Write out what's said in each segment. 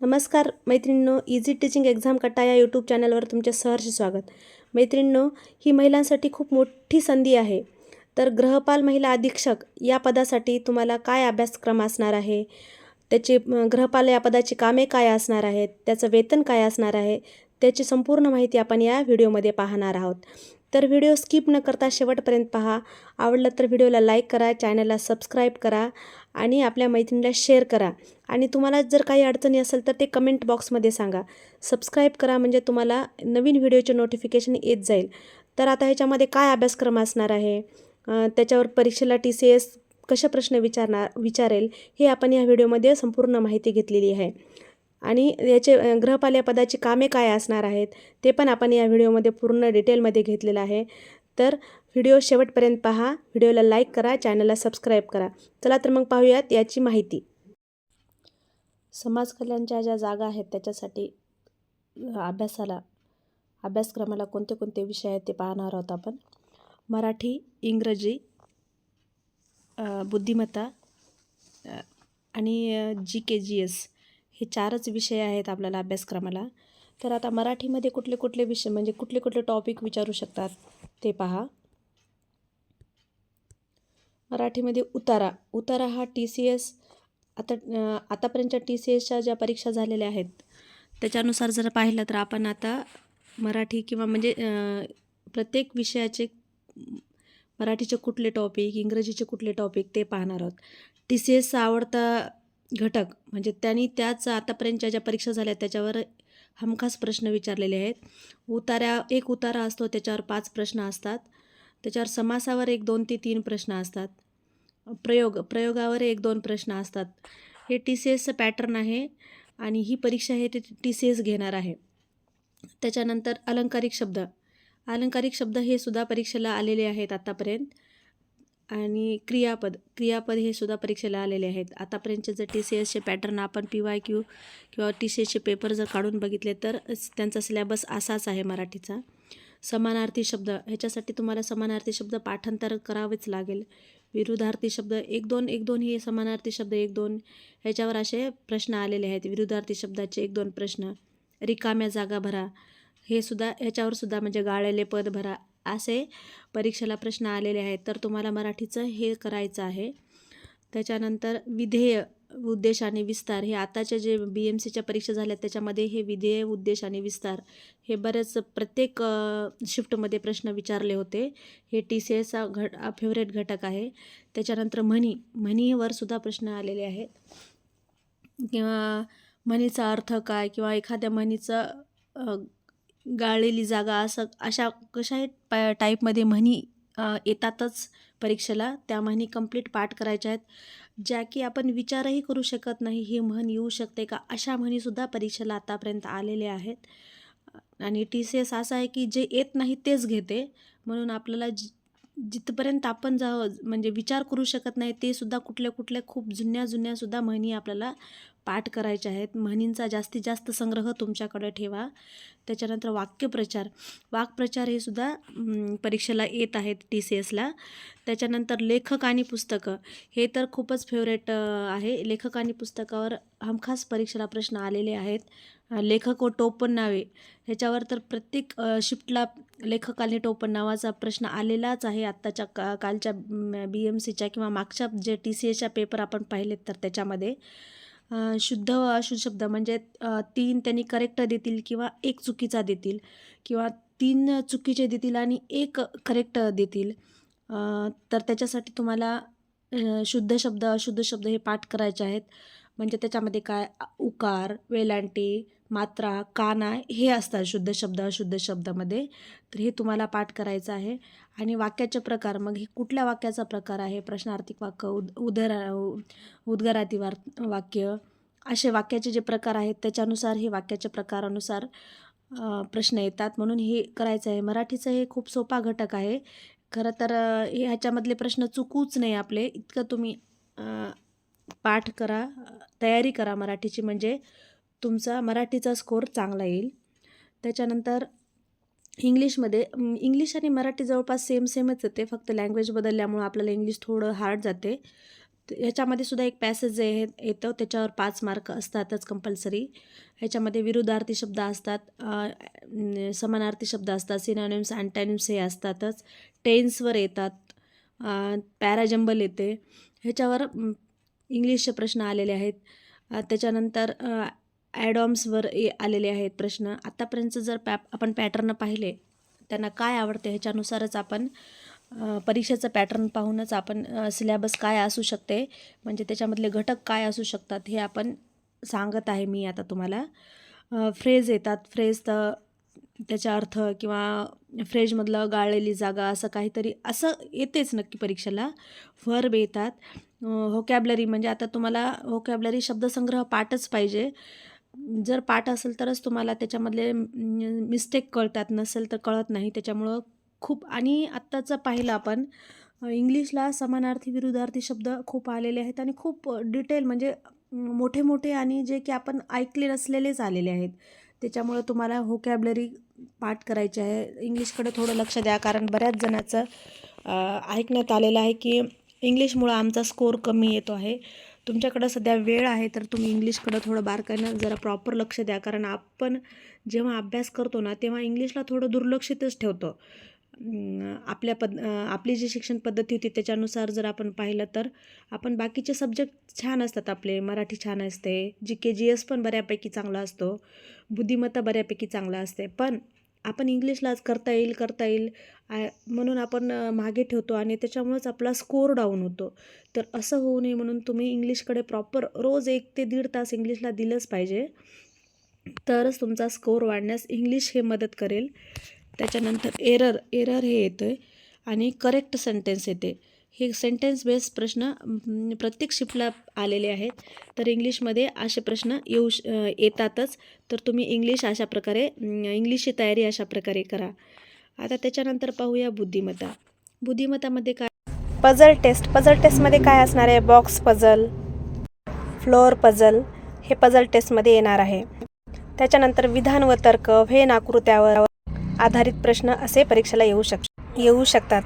नमस्कार मैत्रिणींनो easy teaching exam कट्टा या यूट्यूब चॅनलवर तुमचे सहर्ष स्वागत. मैत्रिणींनो ही महिलांसाठी खूप मोठी संधी आहे. तर ग्रहपाल महिला अधीक्षक या पदासाठी तुम्हाला काय अभ्यासक्रम असणार आहे? त्याची ग्रहपाल या पदाची कामे काय असणार आहेत? त्याचं वेतन काय असणार आहे? त्याची संपूर्ण माहिती आपण या व्हिडिओमध्ये पाहणार आहोत. तर व्हिडिओ स्किप न करता शेवटपर्यंत पहा. आवडलं तर व्हिडिओला लाईक करा चॅनलला सबस्क्राईब करा आणि आपल्या मैत्रिणीला शेअर करा. आणि तुम्हाला जर काही अडचणी असेल तर ते कमेंट बॉक्समध्ये सांगा. सबस्क्राईब करा म्हणजे तुम्हाला नवीन व्हिडिओचे नोटिफिकेशन येत जाईल. तर आता ह्याच्यामध्ये काय अभ्यासक्रम असणार आहे? त्याच्यावर परीक्षेला टी सी एस कशा प्रश्न विचारणार विचारेल हे आपण या व्हिडिओमध्ये संपूर्ण माहिती घेतलेली आहे. आणि याचे ग्रहपाल्यापदाची या पदाची कामे काय असणार आहेत ते पण आपण या व्हिडिओमध्ये पूर्ण डिटेलमध्ये घेतलेलं आहे. तर व्हिडिओ शेवटपर्यंत पहा. व्हिडिओला लाईक करा चॅनलला सबस्क्राईब करा. चला तर मग पाहूयात याची माहिती. समाज कल्याणच्या ज्या जागा आहेत त्याच्यासाठी अभ्यासाला अभ्यासक्रमाला कोणते कोणते विषय आहेत ते पाहणार आहोत आपण. मराठी इंग्रजी बुद्धिमत्ता आणि जी के जी एस हे चारच विषय आहेत आपल्याला अभ्यासक्रमाला. तर आता मराठीमध्ये कुठले कुठले विषय म्हणजे कुठले कुठले टॉपिक विचारू शकतात ते पहा. मराठीमध्ये उतारा. उतारा हा टी सी एस आता आतापर्यंतच्या टी सी एसच्या ज्या परीक्षा झालेल्या आहेत त्याच्यानुसार जर पाहिलं तर आपण आता मराठी किंवा म्हणजे प्रत्येक विषयाचे मराठीचे कुठले टॉपिक इंग्रजीचे कुठले टॉपिक ते पाहणार आहोत. टी सी एसचा आवडता घटक म्हणजे त्यांनी त्याच आतापर्यंतच्या ज्या परीक्षा झाल्या आहेत त्याच्यावर हमखास प्रश्न विचारलेले आहेत. उतारा एक उतारा असतो त्याच्यावर पाच प्रश्न असतात. त्याच्यावर समासावर एक दोन ते तीन प्रश्न असतात. प्रयोग प्रयोगावर एक दोन प्रश्न असतात. हे टी सी एसचं पॅटर्न आहे आणि ही परीक्षा हे ते टी सी एस घेणार आहे. त्याच्यानंतर अलंकारिक शब्द. अलंकारिक शब्द हे सुद्धा परीक्षेला आलेले आहेत आत्तापर्यंत आणि क्रियापद क्रियापद हे सुद्धा परीक्षेला आलेले आहेत. आतापर्यंतचे जर टी सी एसचे पॅटर्न आपण पी वाय क्यू किंवा टी सी एसचे पेपर जर काढून बघितले तर त्यांचा सिलेबस असाच आहे मराठीचा. समानार्थी शब्द. ह्याच्यासाठी तुम्हाला समानार्थी शब्द पाठांतर करावेच लागेल. विरुद्धार्थी शब्द एक दोन एक दोन हे समानार्थी शब्द एक दोन. ह्याच्यावर असे प्रश्न आलेले आहेत. विरुद्धार्थी शब्दाचे एक दोन प्रश्न. रिकाम्या जागा भरा. हे सुद्धा ह्याच्यावर सुद्धा म्हणजे गाळलेले पद भरा. असे परीक्षेला प्रश्न आलेले आहेत. तर तुम्हाला मराठीचं हे करायचं आहे. त्याच्यानंतर विधेय. उद्देश आणि विस्तार हे आताच्या जे बी एम सीच्या परीक्षा झाल्या त्याच्यामध्ये हे विधेय उद्देश आणि विस्तार हे बरेच प्रत्येक शिफ्टमध्ये प्रश्न विचारले होते. हे टी सी एसचा घट फेवरेट घटक आहे. त्याच्यानंतर म्हणी म्हणीवर सुद्धा प्रश्न आलेले आहेत. किंवा म्हणीचा अर्थ काय किंवा एखाद्या म्हणीचं गाळलेली जागा असं अशा कशाही प टाईपमध्ये म्हणी येतातच. परीक्षेला त्या म्हणी कंप्लीट पाठ करायच्या आहेत. ज्या की आपण विचारही करू शकत नाही ही म्हण येऊ शकते का? अशा म्हणीसुद्धा परीक्षेला आतापर्यंत आलेल्या आहेत. आणि टी सी एस असं आहे की जे येत नाही तेच घेते. म्हणून आपल्याला जि जिथपर्यंत आपण जा म्हणजे विचार करू शकत नाही ते सुद्धा कुठल्या कुठल्या खूप जुन्या जुन्यासुद्धा म्हणी आपल्याला पाठ करायचे आहेत. म्हणींचा जास्तीत जास्त संग्रह तुमच्याकडे ठेवा. त्याच्यानंतर वाक्यप्रचार. वाक्प्रचार हे सुद्धा परीक्षेला येत आहेत टी सी एसला. त्याच्यानंतर लेखक आणि पुस्तकं. हे तर खूपच फेवरेट आहे. लेखक आणि पुस्तकावर हमखास परीक्षेला प्रश्न आलेले आहेत. लेखक व टोपण नावे. ह्याच्यावर तर प्रत्येक शिफ्टला लेखक आणि टोपण नावाचा प्रश्न आलेलाच आहे. आत्ताच्या का कालच्या बी एम सीच्या किंवा मागच्या जे टी सी एसच्या पेपर आपण पाहिलेत तर त्याच्यामध्ये. शुद्ध व अशुद्ध शब्द म्हणजे तीन त्यांनी करेक्ट देतील किंवा एक चुकीचा देतील किंवा तीन चुकीचे देतील आणि एक करेक्ट देतील. तर त्याच्यासाठी तुम्हाला शुद्ध शब्द अशुद्ध शब्द हे पाठ करायचे आहेत. म्हणजे त्याच्यामध्ये काय? उकार वेलांटी मात्रा काना हे असतात शुद्ध शब्द अशुद्ध शब्दामध्ये. तर हे तुम्हाला पाठ करायचं आहे. आणि वाक्याचे प्रकार मग हे कुठल्या वाक्याचा प्रकार आहे? प्रश्नार्थिक वाक्य उद उदरा उद्गाराती वार वाक्य. असे वाक्याचे जे प्रकार आहेत त्याच्यानुसार हे वाक्याच्या प्रकारानुसार प्रश्न येतात. म्हणून हे करायचं आहे. मराठीचं हे खूप सोपा घटक आहे. खरं तर हे ह्याच्यामधले प्रश्न चुकूच नाही आपले. इतकं तुम्ही पाठ करा तयारी करा मराठीची. म्हणजे तुमचा मराठीचा स्कोर चांगला येईल. त्याच्यानंतर इंग्लिशमध्ये इंग्लिश आणि मराठी जवळपास सेम सेमच येते फक्त लँग्वेज बदलल्यामुळं आपल्याला इंग्लिश थोडं हार्ड जाते. ह्याच्यामध्ये सुद्धा एक पॅसेज जे येतं त्याच्यावर पाच मार्क असतातच कंपल्सरी ह्याच्यामध्ये विरुद्धार्थी शब्द असतात समानार्थी शब्द असतात सिनॉनिम्स अँटॅनिम्स हे असतातच. टेन्सवर येतात पॅराजंबल येते. ह्याच्यावर इंग्लिशचे प्रश्न आलेले आहेत. त्याच्यानंतर ॲडॉम्सवर ए आलेले आहेत प्रश्न. आत्तापर्यंत जर पॅ आपण पॅटर्न पाहिले त्यांना काय आवडते ह्याच्यानुसारच आपण परीक्षेचं पॅटर्न पाहूनच आपण सिलेबस काय असू शकते म्हणजे त्याच्यामधले घटक काय असू शकतात हे आपण सांगत आहे मी आता तुम्हाला. फ्रेज येतात. फ्रेज तर त्याचा अर्थ किंवा फ्रेजमधलं गाळलेली जागा असं काहीतरी असं येतेच नक्की परीक्षेला. फर्ब येतात. होकॅबलरी म्हणजे आता तुम्हाला होकॅबलरी शब्दसंग्रह पाठच पाहिजे. जर पाठ असेल तरच तुम्हाला त्याच्यामधले मिस्टेक कळतात नसेल तर कळत नाही. त्याच्यामुळं खूप आणि आत्ताचं पाहिलं आपण इंग्लिशला समानार्थी विरुद्धार्थी शब्द खूप आलेले आहेत आणि खूप डिटेल म्हणजे मोठे मोठे आणि जे की आपण ऐकले नसलेलेच आलेले आहेत. त्याच्यामुळं तुम्हाला होकॅबलरी पाठ करायची आहे. इंग्लिशकडे थोडं लक्ष द्या कारण बऱ्याच जणाचं ऐकण्यात आलेलं आहे की इंग्लिशमुळं आमचा स्कोर कमी येतो आहे. तुमच्याकडं सध्या वेळ आहे तर तुम्ही इंग्लिशकडं थोडं बारकाईनं जरा प्रॉपर लक्ष द्या. कारण आपण जेव्हा अभ्यास करतो ना तेव्हा इंग्लिशला थोडं दुर्लक्षितच ठेवतो. आपल्या पद आपली जी शिक्षण पद्धती होती त्याच्यानुसार जर आपण पाहिलं तर आपण बाकीचे सब्जेक्ट छान असतात आपले. मराठी छान असते. जी के जी एस पण बऱ्यापैकी चांगला असतो. बुद्धिमत्ता बऱ्यापैकी चांगला असते. पण आपण इंग्लिशला आज करता येईल करता येईल म्हणून आपण मागे ठेवतो आणि त्याच्यामुळेच आपला स्कोर डाऊन होतो. तर असं होऊ नये म्हणून तुम्ही इंग्लिशकडे प्रॉपर रोज एक ते दीड तास इंग्लिशला दिलंच पाहिजे. तरच तुमचा स्कोर वाढण्यास इंग्लिश हे मदत करेल. त्याच्यानंतर एरर एरर हे येतं आणि करेक्ट सेंटेन्स येते. हे सेंटेन्स बेस्ड प्रश्न प्रत्येक शिफ्टला आलेले आहेत. तर इंग्लिशमध्ये असे प्रश्न येऊ श येतातच. तर तुम्ही इंग्लिश अशा प्रकारे इंग्लिशची तयारी अशा प्रकारे करा. आता त्याच्यानंतर पाहूया बुद्धिमत्ता. बुद्धिमत्तामध्ये काय? पझल टेस्ट पझल टेस्टमध्ये काय असणार आहे? बॉक्स पझल फ्लोअर पझल हे पझल टेस्टमध्ये येणार आहे. त्याच्यानंतर विधान व तर्क हे नाकृत्यावर आधारित प्रश्न असे परीक्षेला येऊ शक येऊ शकतात.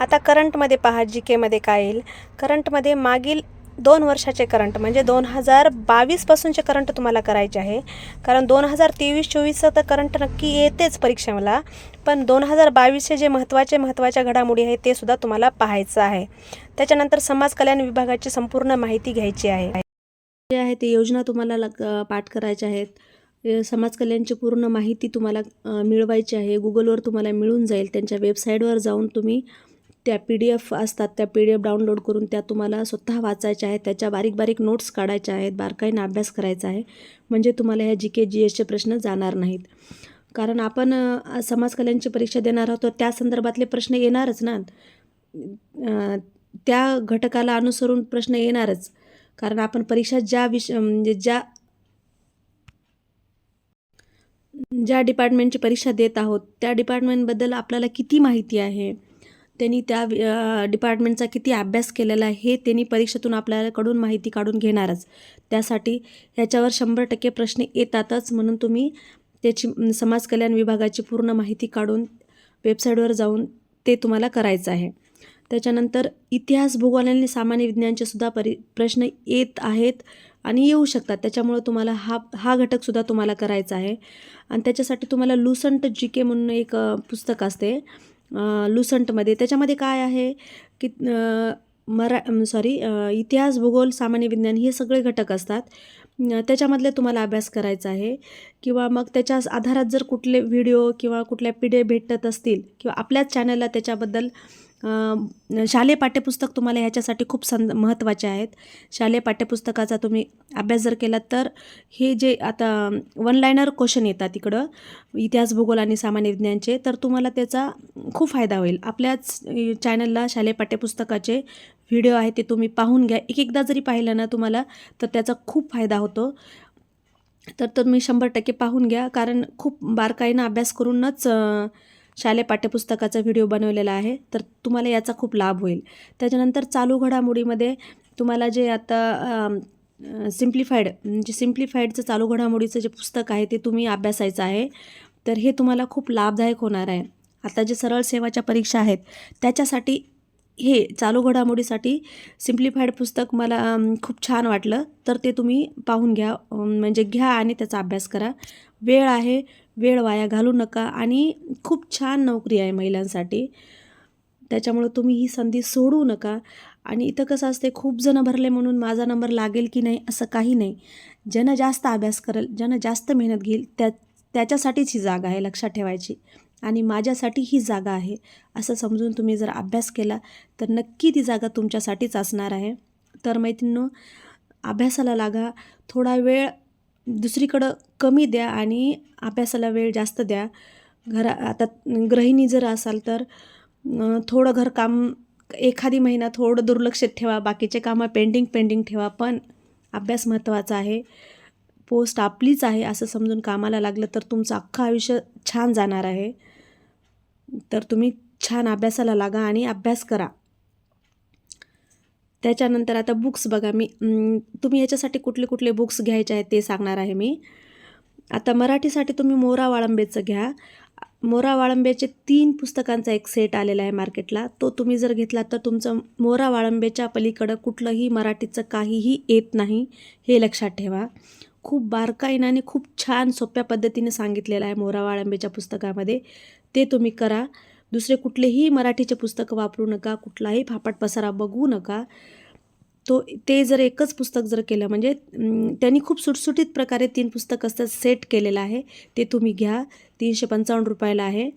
आता करंटमध्ये पहा जी केमध्ये काय येईल? करंटमध्ये मागील दोन वर्षाचे करंट म्हणजे दोन हजार बावीसपासूनचे करंट तुम्हाला करायचे आहे. कारण दोन हजार तेवीस चोवीसचं तर करंट नक्की येतेच परीक्षेला पण दोन हजार बावीसचे जे महत्त्वाचे महत्त्वाच्या घडामोडी आहेत ते सुद्धा तुम्हाला पाहायचं आहे. त्याच्यानंतर समाज कल्याण विभागाची संपूर्ण माहिती घ्यायची आहे. जे आहे ते योजना तुम्हाला लग पाठ करायच्या आहेत. समाज कल्याणची पूर्ण माहिती तुम्हाला मिळवायची आहे. गुगलवर तुम्हाला मिळून जाईल. त्यांच्या वेबसाईटवर जाऊन तुम्ही त्या पी डी एफ असतात त्या पी डी एफ डाउनलोड करून त्या तुम्हाला स्वतः वाचायच्या आहेत त्याच्या बारीक बारीक नोट्स काढायच्या आहेत बारकाईनं अभ्यास करायचा आहे. म्हणजे तुम्हाला ह्या जी के जी एसचे प्रश्न जाणार नाहीत. कारण आपण समाज कल्याणची परीक्षा देणार आहोत तर त्या संदर्भातले प्रश्न येणारच ना. त्या घटकाला अनुसरून प्रश्न येणारच. कारण आपण परीक्षा ज्या विष म्हणजे ज्या ज्या डिपार्टमेंटची परीक्षा देत आहोत त्या डिपार्टमेंटबद्दल आपल्याला किती माहिती आहे? त्यांनी त्या डिपार्टमेंटचा किती अभ्यास केलेला आहे हे त्यांनी परीक्षेतून आपल्याकडून माहिती काढून घेणारच. त्यासाठी ह्याच्यावर शंभर टक्के प्रश्न येतातच म्हणून तुम्ही त्याची समाज कल्याण विभागाची पूर्ण माहिती काढून वेबसाईटवर जाऊन ते तुम्हाला करायचं आहे. त्याच्यानंतर इतिहास भूगोल आणि सामान्य विज्ञानचे सुद्धा परी प्रश्न येत आहेत आणि येऊ शकतात. त्याच्यामुळं तुम्हाला हा हा घटकसुद्धा तुम्हाला करायचा आहे. आणि त्याच्यासाठी तुम्हाला लुसंट जी के म्हणून एक पुस्तक असते. लुसंटमध्ये. त्याच्यामध्ये काय आहे की मरा सॉरी इतिहास भूगोल सामान्य विज्ञान हे सगळे घटक असतात. त्याच्यामधले तुम्हाला अभ्यास करायचा आहे. किंवा मग त्याच्या आधारात जर कुठले व्हिडिओ किंवा कुठल्या पिढे भेटत असतील किंवा आपल्याच चॅनलला त्याच्याबद्दल शालेय पाठ्यपुस्तक तुम्हाला ह्याच्यासाठी खूप सं महत्त्वाचे आहेत. शालेय पाठ्यपुस्तकाचा तुम्ही अभ्यास जर केला तर हे जे आता वन लायनर क्वेश्चन येतात इकडं इतिहास भूगोल आणि सामान्य विज्ञानचे तर तुम्हाला त्याचा खूप फायदा होईल. आपल्याच चॅनलला शालेय पाठ्यपुस्तकाचे व्हिडिओ आहे ते तुम्ही पाहून घ्या. एक एकदा जरी पाहिलं ना तुम्हाला तर त्याचा खूप फायदा होतो. तर तुम्ही शंभर टक्के पाहून घ्या. कारण खूप बारकाईनं अभ्यास करूनच शालेय पाठ्यपुस्तकाचा व्हिडिओ बनवलेला आहे. तर तुम्हाला याचा खूप लाभ होईल. त्याच्यानंतर चालू घडामोडीमध्ये तुम्हाला जे आता सिम्प्लिफाईड म्हणजे सिम्प्लिफाईडचं चालू घडामोडीचं जे पुस्तक आहे ते तुम्ही अभ्यासायचं आहे. तर हे तुम्हाला खूप लाभदायक होणार आहे. आता जे सरळ सेवाच्या परीक्षा आहेत त्याच्यासाठी हे चालू घडामोडीसाठी सिम्प्लिफाईड पुस्तक मला खूप छान वाटलं. तर ते तुम्ही पाहून घ्या म्हणजे घ्या आणि त्याचा अभ्यास करा. वेळ आहे वेळ वाया घालू नका आणि खूप छान नोकरी आहे महिलांसाठी. त्याच्यामुळं तुम्ही ही संधी सोडू नका. आणि इथं कसं असते खूप जणं भरले म्हणून माझा नंबर लागेल की नाही असं काही नाही. ज्यानं जास्त अभ्यास करेल ज्यानं जास्त मेहनत घेईल त्या त्याच्यासाठीच ही जागा आहे लक्षात ठेवायची. आणि माझ्यासाठी ही जागा आहे. असं समजून तुम्ही जर अभ्यास केला तर नक्की ती जागा तुमच्यासाठीच असणार आहे. तर मैत्रिणींनो अभ्यासाला लागा. थोडा वेळ दुसरीकडं कमी द्या आणि अभ्यासाला वेळ जास्त द्या. घरा आता गृहिणी जर असाल तर थोडं घर काम एखादी महिना थोडं दुर्लक्षित ठेवा. बाकीचे कामं पेंडिंग पेंडिंग ठेवा. पण अभ्यास महत्त्वाचा आहे. पोस्ट आपलीच आहे असं समजून कामाला लागलं तर तुमचं अख्खं आयुष्य छान जाणार आहे. तर तुम्ही छान अभ्यासाला लागा आणि अभ्यास करा. त्याच्यानंतर आता बुक्स बघा. मी तुम्ही याच्यासाठी कुठले कुठले बुक्स घ्यायचे आहेत ते सांगणार आहे मी. आता मराठीसाठी तुम्ही मोरा वाळंबेचं घ्या. मोरा वाळंबेचे तीन पुस्तकांचा एक सेट आलेला आहे मार्केटला. तो तुम्ही जर घेतला तर तुमचं मोरा वाळंबेच्या पलीकडं कुठलंही मराठीचं काहीही येत नाही. हे लक्षात ठेवा. खूप बारकाईनं आणि खूप छान सोप्या पद्धतीने सांगितलेलं आहे मोरा वाळंबेच्या पुस्तकामध्ये. ते तुम्ही करा. दुसरे कुठलेही मराठीचे पुस्तकं वापरू नका. कुठलाही फापट पसारा बघू नका. तो ते जर एकच पुस्तक जर केलं म्हणजे त्यांनी खूप सुटसुटीत प्रकारे तीन पुस्तक असतात सेट केलेलं आहे. ते तुम्ही घ्या. तीनशे पंचावन्न रुपयाला आहे.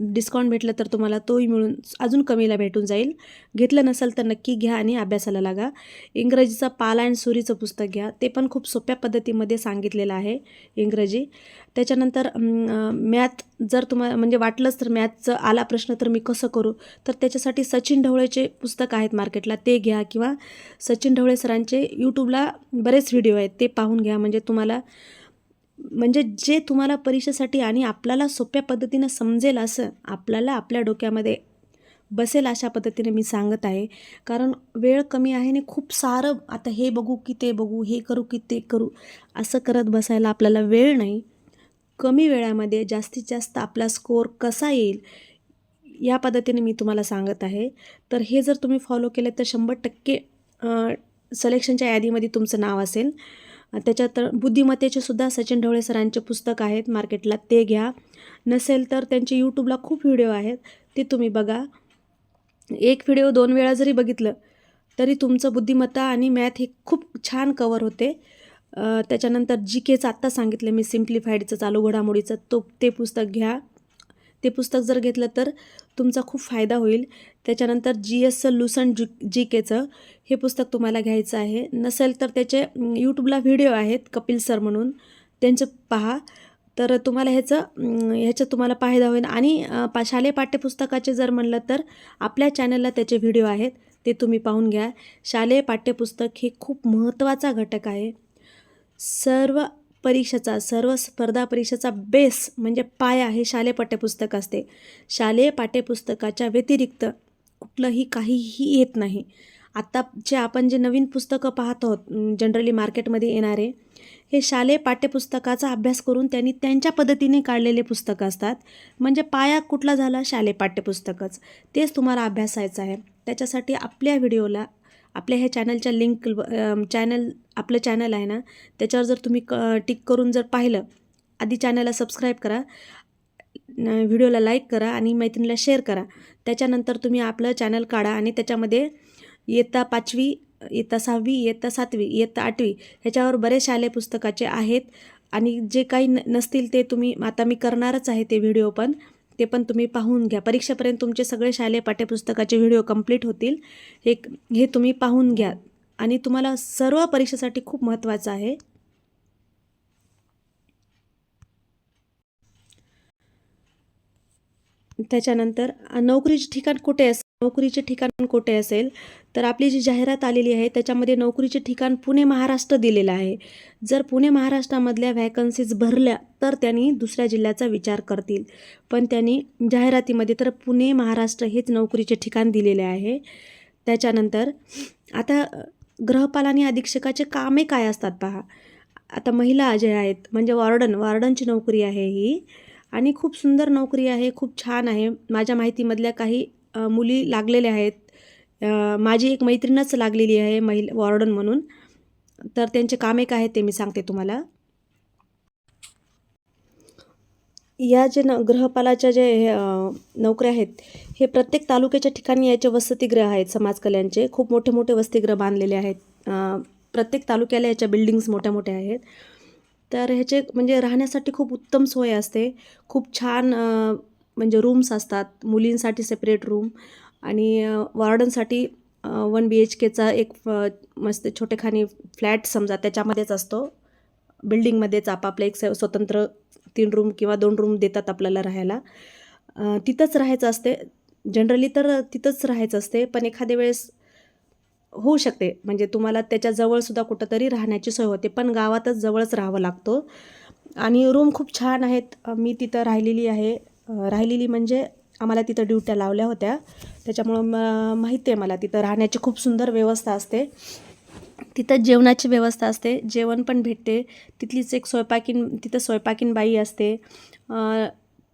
डिस्काउंट भेटलं तर तुम्हाला तोही मिळून अजून कमीला भेटून जाईल. घेतलं नसेल तर नक्की घ्या आणि अभ्यासाला लागा. इंग्रजीचा पाला अँड सुरीचं पुस्तक घ्या. ते पण खूप सोप्या पद्धतीमध्ये सांगितलेलं आहे इंग्रजी. त्याच्यानंतर मॅथ जर तुम्हाला म्हणजे वाटलंच तर मॅथचं आला प्रश्न तर मी कसं करू? तर त्याच्यासाठी सचिन ढवळेचे पुस्तक आहेत मार्केटला. ते घ्या किंवा सचिन ढवळे सरांचे यूट्यूबला बरेच व्हिडिओ आहेत. ते पाहून घ्या. म्हणजे तुम्हाला म्हणजे जे तुम्हाला परीक्षेसाठी आणि आपल्याला सोप्या पद्धतीनं समजेल असं आपल्याला आपल्या डोक्यामध्ये बसेल अशा पद्धतीने मी सांगत आहे. कारण वेळ कमी आहे आणि खूप सारं आता हे बघू की ते बघू हे करू की ते करू असं करत बसायला आपल्याला वेळ नाही. कमी वेळामध्ये जास्तीत जास्त आपला स्कोअर कसा येईल या पद्धतीने मी तुम्हाला सांगत आहे. तर हे जर तुम्ही फॉलो केलं तर शंभर टक्के सिलेक्शनच्या यादीमध्ये तुमचं नाव असेल. त्याच्यात बुद्धिमत्तेचे सुद्धा सचिन ढवळे सरांचे पुस्तक आहेत. मार्केटला ते घ्या. नसेल तर त्यांचे यूट्यूबला खूप व्हिडिओ आहेत. ते तुम्ही बघा. एक व्हिडिओ दोन वेळा जरी बघितलं तरी तुमचं बुद्धिमत्ता आणि मॅथ हे खूप छान कवर होते. त्याच्यानंतर जी केचं आत्ता सांगितलं मी सिम्प्लिफाईडचं चालू घडामोडीचं तो ते पुस्तक घ्या. ते पुस्तक जर घेतलं तर तुमचा खूप फायदा होईल. त्याच्यानंतर जी एसचं लुसन जी जी केचं हे पुस्तक तुम्हाला घ्यायचं आहे. नसेल तर त्याचे यूट्यूबला व्हिडिओ आहेत कपिल सर म्हणून. त्यांचं पहा. तर तुम्हाला ह्याचं ह्याचं तुम्हाला फायदा होईल. आणि पा शालेय पाठ्यपुस्तकाचे जर म्हणलं तर आपल्या चॅनलला त्याचे व्हिडिओ आहेत. ते तुम्ही पाहून घ्या. शालेय पाठ्यपुस्तक हे खूप महत्त्वाचा घटक आहे. सर्व परीक्षेचा सर्व स्पर्धा परीक्षेचा बेस म्हणजे पाया हे शालेय पाठ्यपुस्तक असते. शालेय पाठ्यपुस्तकाच्या व्यतिरिक्त कुठलंही काहीही येत नाही. आत्ता जे आपण जे नवीन पुस्तकं पाहत आहोत जनरली मार्केटमध्ये येणारे हे शालेय पाठ्यपुस्तकाचा अभ्यास करून त्यांनी त्यांच्या पद्धतीने काढलेले पुस्तकं असतात. म्हणजे पाया कुठला झाला? शालेय पाठ्यपुस्तकच. तेच तुम्हाला अभ्यासायचं आहे. त्याच्यासाठी आपल्या व्हिडिओला आपल्या ह्या चॅनलच्या लिंक चॅनल आपलं चॅनल आहे ना त्याच्यावर जर तुम्ही क टिक करून जर पाहिलं आधी चॅनलला सबस्क्राईब करा व्हिडिओला लाईक करा आणि मैत्रिणीला शेअर करा. त्याच्यानंतर तुम्ही आपलं चॅनल काढा आणि त्याच्यामध्ये इयत्ता पाचवी इयत्ता सहावी इयत्ता सातवी इयत्ता आठवी ह्याच्यावर बरेच शालेय पुस्तकाचे आहेत. आणि जे काही न नसतील ते तुम्ही आता मी करणारच आहे ते व्हिडिओ पण. ते पण तुम्ही पाहून घ्या. परीक्षेपर्यंत तुमचे सगळे शालेय पाठ्यपुस्तकाचे व्हिडिओ कंप्लीट होतील. हे हे तुम्ही पाहून घ्या. आणि तुम्हाला सर्व परीक्षेसाठी खूप महत्त्वाचं आहे. त्याच्यानंतर नोकरीचे ठिकाण कुठे असेल? नोकरीचे ठिकाण कुठे असेल तर आपली जी जाहिरात आलेली आहे त्याच्यामध्ये नोकरीचे ठिकाण पुणे महाराष्ट्र दिलेलं आहे. जर पुणे महाराष्ट्रामधल्या व्हॅकन्सीज भरल्या तर त्यांनी दुसऱ्या जिल्ह्याचा विचार करतील. पण त्यांनी जाहिरातीमध्ये तर पुणे महाराष्ट्र हेच नोकरीचे ठिकाण दिलेले आहे. त्याच्यानंतर आता ग्रहपाल गृहपाल आणि अधीक्षकाचे कामे काय असतात पहा. आता महिला जे आहेत म्हणजे वॉर्डन वॉर्डनची नोकरी आहे ही. आणि खूप सुंदर नोकरी आहे खूप छान आहे. माझ्या माहितीमधल्या काही मुली लागलेल्या आहेत. माझी एक मैत्रीणच लागलेली आहे महिला वॉर्डन म्हणून. तर त्यांचे काम एक आहेत ते मी सांगते तुम्हाला. या जे न ग्रहपालाच्या जे हे, नोकऱ्या आहेत हे प्रत्येक तालुक्याच्या ठिकाणी याचे वसतिगृह आहेत समाज कल्याणचे खूप मोठे मोठे वसतिगृह बांधलेले आहेत. प्रत्येक तालुक्याला याच्या बिल्डिंग्स मोठ्या मोठ्या आहेत. तर ह्याचे म्हणजे राहण्यासाठी खूप उत्तम सोय असते. खूप छान म्हणजे रूम्स असतात मुलींसाठी सेपरेट रूम आणि वॉर्डनसाठी वन बी एच केचा एक मस्त छोटेखानी फ्लॅट समजा त्याच्यामध्येच असतो. बिल्डिंगमध्येच आपापलं एक स स्वतंत्र तीन रूम किंवा दोन रूम देतात आपल्याला राहायला. तिथंच राहायचं असते. जनरली तर तिथंच राहायचं असते पण एखाद्या वेळेस होऊ शकते. म्हणजे तुम्हाला त्याच्याजवळसुद्धा कुठंतरी राहण्याची सोय होते पण गावातच जवळच राहावं लागतो. आणि रूम खूप छान आहेत. मी तिथं राहिलेली आहे. राहिलेली म्हणजे आम्हाला तिथं ड्युट्या लावल्या होत्या. त्याच्यामुळं म माहिती आहे मला तिथं राहण्याची खूप सुंदर व्यवस्था असते. तिथं जेवणाची व्यवस्था असते जेवण पण भेटते. तिथलीच एक स्वयंपाकीन तिथं स्वयंपाकीन बाई असते.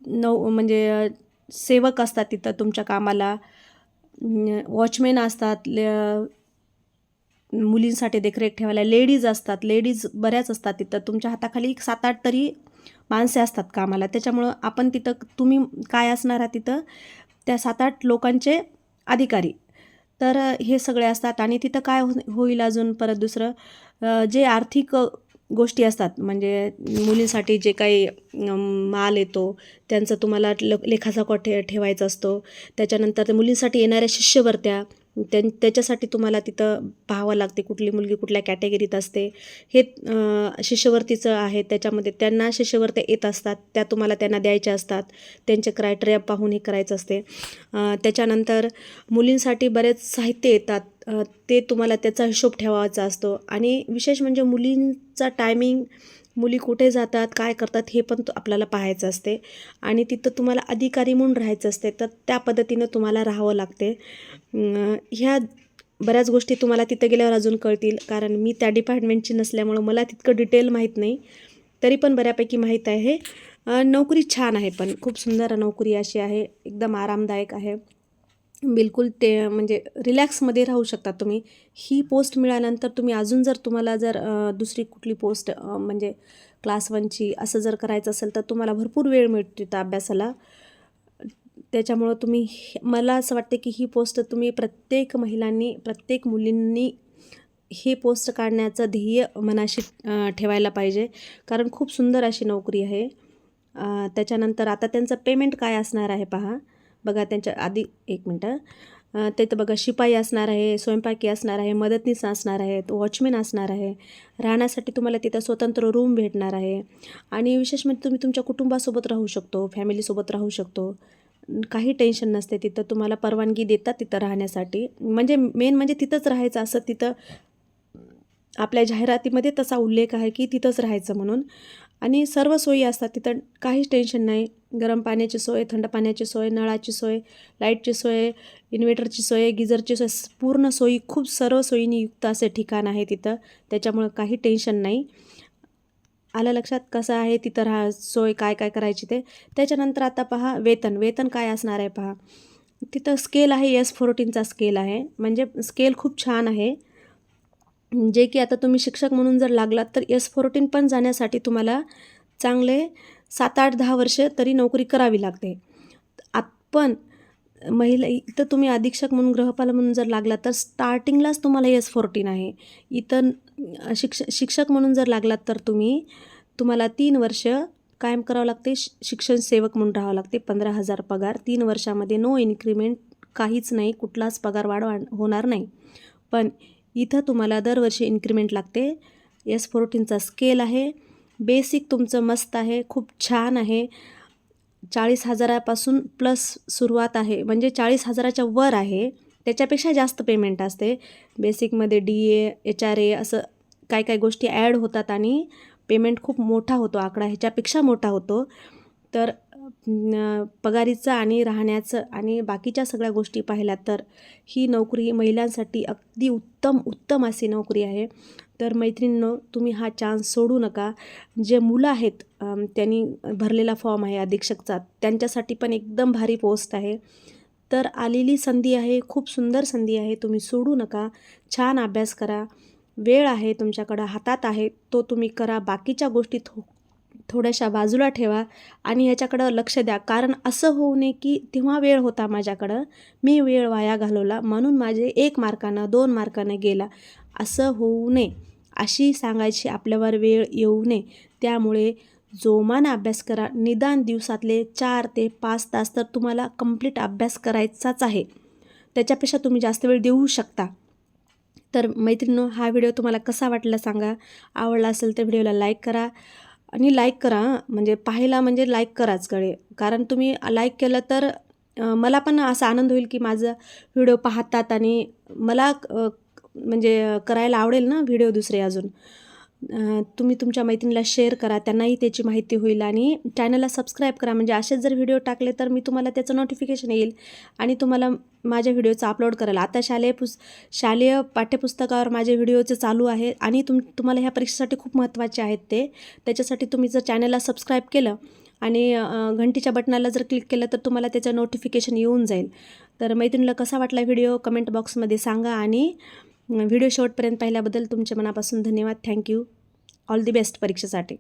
नऊ म्हणजे सेवक असतात तिथं तुमच्या कामाला. वॉचमेन असतात मुलींसाठी देखरेख ठेवायला. लेडीज असतात लेडीज बऱ्याच असतात तिथं. तुमच्या हाताखाली एक सात आठ तरी माणसे असतात कामाला. त्याच्यामुळं आपण तिथं तुम्ही काय असणार आहात तिथं? त्या सात आठ लोकांचे अधिकारी. तर हे सगळे असतात आणि तिथं काय हो होईल अजून परत दुसरं? जे आर्थिक गोष्टी असतात म्हणजे मुलींसाठी जे काही माल येतो त्यांचं तुम्हाला ल लेखाजोखा ठे ठेवायचा असतो. त्याच्यानंतर मुलींसाठी येणाऱ्या शिष्यवर्त्या त्यां त्याच्यासाठी तुम्हाला तिथं पाहावं लागते. कुठली मुलगी कुठल्या कॅटेगरीत असते. हे शिष्यवर्तीचं शिष्यवृत्तीचं आहे. त्याच्यामध्ये त्यांना शिष्यवर्त्या येत असतात. त्या तुम्हाला त्यांना द्यायच्या असतात. त्यांचे क्रायटेरिया पाहून हे करायचं असते. त्याच्यानंतर मुलींसाठी बरेच साहित्य येतात. ते तुम्हाला त्याचा हिशोब ठेवायचा असतो. आणि विशेष म्हणजे मुलींचा टायमिंग मुली कुठे जातात काय करतात हे पण तो आपल्याला पाहायचं असते. आणि तिथं तुम्हाला अधिकारी म्हणून राहायचं असते तर त्या पद्धतीनं तुम्हाला राहावं लागते. ह्या बऱ्याच गोष्टी तुम्हाला तिथं गेल्यावर अजून कळतील. कारण मी त्या डिपार्टमेंटची नसल्यामुळं मला तितकं डिटेल माहीत नाही. तरी पण बऱ्यापैकी माहीत आहे. नोकरी छान आहे पण. खूप सुंदर नोकरी अशी आहे. एकदम आरामदायक आहे. बिलकुल ते म्हणजे रिलॅक्समध्ये राहू शकता तुम्ही. ही पोस्ट मिळाल्यानंतर तुम्ही अजून जर तुम्हाला जर दुसरी कुठली पोस्ट म्हणजे क्लास वनची असं जर करायचं असेल तर तुम्हाला भरपूर वेळ मिळतो त्या अभ्यासाला. त्याच्यामुळं तुम्ही मला असं वाटते की ही पोस्ट तुम्ही प्रत्येक महिलांनी प्रत्येक मुलींनी हे पोस्ट काढण्याचं ध्येय मनाशी ठेवायला पाहिजे. कारण खूप सुंदर अशी नोकरी आहे. त्याच्यानंतर आता त्यांचं पेमेंट काय असणार आहे पहा. बघा त्यांच्या आधी एक मिनटं तिथं बघा शिपाई असणार आहे स्वयंपाकी असणार आहे मदतनीस असणार आहेत वॉचमॅन असणार आहे राहण्यासाठी तुम्हाला तिथं स्वतंत्र रूम भेटणार आहे. आणि विशेष म्हणजे तुम्ही तुमच्या कुटुंबासोबत राहू शकतो फॅमिलीसोबत राहू शकतो. काही टेन्शन नसते तिथं तुम्हाला परवानगी देतात तिथं राहण्यासाठी. म्हणजे मेन म्हणजे तिथंच राहायचं असं तिथं आपल्या जाहिरातीमध्ये तसा उल्लेख आहे की तिथंच राहायचं म्हणून. आणि सर्व सोयी असतात तिथं काहीच टेन्शन नाही. गरम पाण्याची सोय थंड पाण्याची सोय नळाची सोय लाईटची सोय इन्व्हर्टरची सोय गिझरची सोय पूर्ण सोयी खूप सर्व सोयींनी युक्त असे ठिकाण आहे तिथं. त्याच्यामुळं काही टेन्शन नाही. आलं लक्षात कसं आहे तिथं राहा सोय काय काय करायची ते? त्याच्यानंतर आता पहा वेतन. वेतन काय असणार आहे पहा? तिथं स्केल आहे एस फोर्टीनचा स्केल आहे. म्हणजे स्केल खूप छान आहे. जे की आता तुम्ही शिक्षक म्हणून जर लागलात तर एस फोर्टीन पण जाण्यासाठी तुम्हाला चांगले सात आठ दहा वर्ष तरी नोकरी करावी लागते. पण महिला इथं तुम्ही अधीक्षक म्हणून गृहपाल म्हणून जर लागला तर स्टार्टिंगलाच तुम्हाला एस फोर्टीन आहे. इथं शिक्ष शिक्षक म्हणून जर लागलात तर तुम्ही तुम्हाला तीन वर्ष कायम करावं लागते शिक्षण सेवक म्हणून राहावं लागते पंधरा हजार पगार. तीन वर्षामध्ये नो इन्क्रीमेंट काहीच नाही कुठलाच पगार वाढ- होणार नाही. पण इथं तुम्हाला दरवर्षी इन्क्रीमेंट लागते. एस फोर्टीनचा स्केल आहे. बेसिक तुमचं मस्त आहे खूप छान आहे. चाळीस हजारापासून प्लस सुरुवात आहे म्हणजे चाळीस हजाराच्या वर आहे. त्याच्यापेक्षा जास्त पेमेंट असते. बेसिकमध्ये D A H R A असं काय काय गोष्टी ॲड होतात आणि पेमेंट खूप मोठा होतो आकडा ह्याच्यापेक्षा मोठा होतो. तर पगारीचं आणि राहण्याचं आणि बाकीच्या सगळ्या गोष्टी पाहिल्या तर ही नोकरी महिलांसाठी अगदी उत्तम उत्तम अशी नोकरी आहे. तर मैत्रिणींनो तुम्ही हा चान्स सोडू नका. जे मुलं आहेत त्यांनी भरलेला फॉर्म आहे अधीक्षकचा त्यांच्यासाठी पण एकदम भारी पोस्ट आहे. तर आलेली संधी आहे खूप सुंदर संधी आहे तुम्ही सोडू नका. छान अभ्यास करा. वेळ आहे तुमच्याकडं हातात आहे तो तुम्ही करा. बाकीच्या गोष्टी थो थोड्याशा बाजूला ठेवा आणि ह्याच्याकडं लक्ष द्या. कारण असं होऊ नये की तेव्हा वेळ होता माझ्याकडं. मी वेळ वाया घालवला म्हणून माझे एक मार्कानं दोन मार्कानं गेला. असं होऊ नये. अशी सांगायची आपल्यावर वेळ येऊ नये. त्यामुळे जोमानं अभ्यास करा. निदान दिवसातले चार ते पाच तास तर तुम्हाला कंप्लीट अभ्यास करायचाच आहे. त्याच्यापेक्षा तुम्ही जास्त वेळ देऊ शकता. तर मैत्रिणी हा व्हिडिओ तुम्हाला कसा वाटला सांगा. आवडला असेल तर व्हिडिओला लाईक करा आणि लाईक करा म्हणजे पाहायला म्हणजे लाईक कराच कडे कारण तुम्ही लाईक केलं तर मला पण असा आनंद होईल की माझं व्हिडिओ पाहतात आणि मला म्हणजे करायला आवडेल ना व्हिडिओ दुसरे अजून? तुम्ही तुमच्या मैत्रिणीला शेअर करा त्यांनाही त्याची माहिती होईल आणि चॅनलला सबस्क्राईब करा. म्हणजे असेच जर व्हिडिओ टाकले तर मी तुम्हाला त्याचं नोटिफिकेशन येईल आणि तुम्हाला माझ्या व्हिडिओचं अपलोड करायला. आता शालेय पुस शालेय पाठ्यपुस्तकावर माझे व्हिडिओचे चालू आहे आणि तुम तुम्हाला ह्या परीक्षेसाठी खूप महत्त्वाचे आहेत ते. त्याच्यासाठी तुम्ही जर चॅनलला सबस्क्राईब केलं आणि घंटीच्या बटनाला जर क्लिक केलं तर तुम्हाला त्याचं नोटिफिकेशन येऊन जाईल. तर मैत्रिणीला कसा वाटला व्हिडिओ कमेंट बॉक्समध्ये सांगा आणि व्हिडिओ शेवटपर्यंत पाहिल्याबद्दल तुमच्या मनापासून धन्यवाद. थँक्यू ऑल दी बेस्ट परीक्षेसाठी.